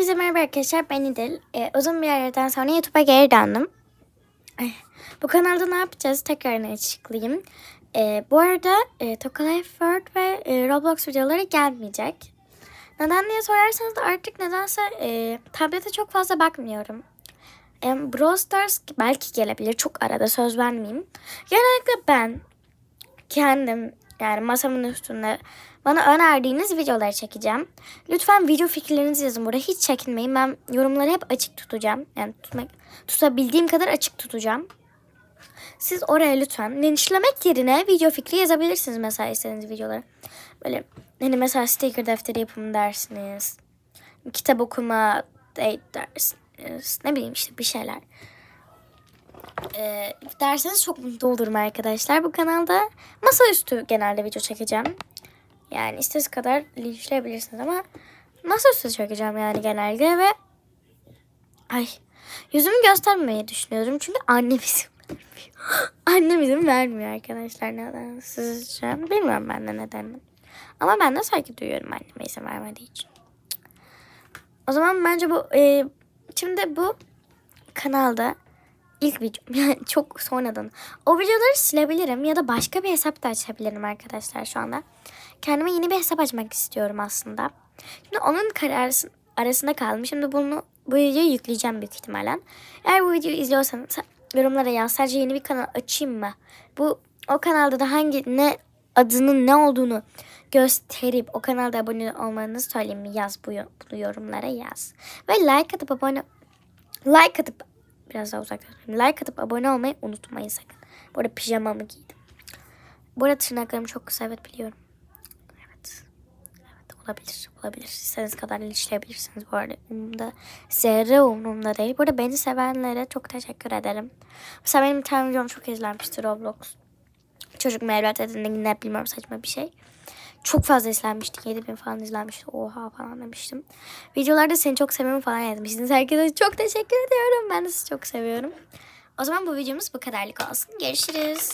Hepinize merhaba arkadaşlar ben İdil. Ee, uzun bir aradan sonra YouTube'a geri döndüm. Ay, Bu kanalda ne yapacağız tekrarını açıklayayım. Ee, bu arada e, Toka Life World ve e, Roblox videoları gelmeyecek. Neden diye sorarsanız da artık nedense e, tablete çok fazla bakmıyorum. E, Brawl Stars belki gelebilir çok arada söz vermeyeyim. Genellikle ben kendim yani masamın üstünde bana önerdiğiniz videoları çekeceğim. Lütfen video fikirlerinizi yazın burada. Hiç çekinmeyin. Ben yorumları hep açık tutacağım. Yani tutmak, tutabildiğim kadar açık tutacağım. Siz oraya lütfen linçlemek yerine video fikri yazabilirsiniz mesela istediğiniz videoları. Böyle hani mesela sticker defteri yapımı dersiniz. Kitap okuma de- dersiniz. Ne bileyim işte bir şeyler e, derseniz çok mutlu olurum arkadaşlar. Bu kanalda masaüstü genelde video çekeceğim. Yani istediğiniz kadar linçleyebilirsiniz ama masaüstü çekeceğim yani genelde ve ay yüzümü göstermemeyi düşünüyorum çünkü annem izin vermiyor. annem izin vermiyor arkadaşlar neden sizce bilmiyorum ben de nedenini. Ama ben de saygı duyuyorum anneme izin vermediği için. O zaman bence bu e, şimdi bu kanalda ilk video yani çok sonradan o videoları silebilirim ya da başka bir hesap da açabilirim arkadaşlar şu anda. Kendime yeni bir hesap açmak istiyorum aslında. Şimdi onun kararı arasında kaldım. Şimdi bunu bu videoyu yükleyeceğim büyük ihtimalle. Eğer bu videoyu izliyorsanız yorumlara yaz. Sadece yeni bir kanal açayım mı? Bu o kanalda da hangi ne adının ne olduğunu gösterip o kanalda abone olmanızı söyleyeyim mi? Yaz bu, bunu yorumlara yaz. Ve like atıp abone like atıp biraz daha uzaktan. Like atıp abone olmayı unutmayın sakın. Bu arada pijamamı giydim. Bu arada tırnaklarım çok kısa evet biliyorum. Evet. Evet olabilir. Olabilir. İstediğiniz kadar linçleyebilirsiniz bu arada. Umurumda. Zerre umurumda değil. Bu arada beni sevenlere çok teşekkür ederim. Mesela benim tane videom çok izlenmişti Roblox. Çocuk mu evlat edindiğinde ne bilmiyorum saçma bir şey. Çok fazla izlenmişti. 7000 falan izlenmişti. Oha falan demiştim. Videolarda seni çok seviyorum falan yazmışsınız. Herkese çok teşekkür ediyorum. Ben de sizi çok seviyorum. O zaman bu videomuz bu kadarlık olsun. Görüşürüz.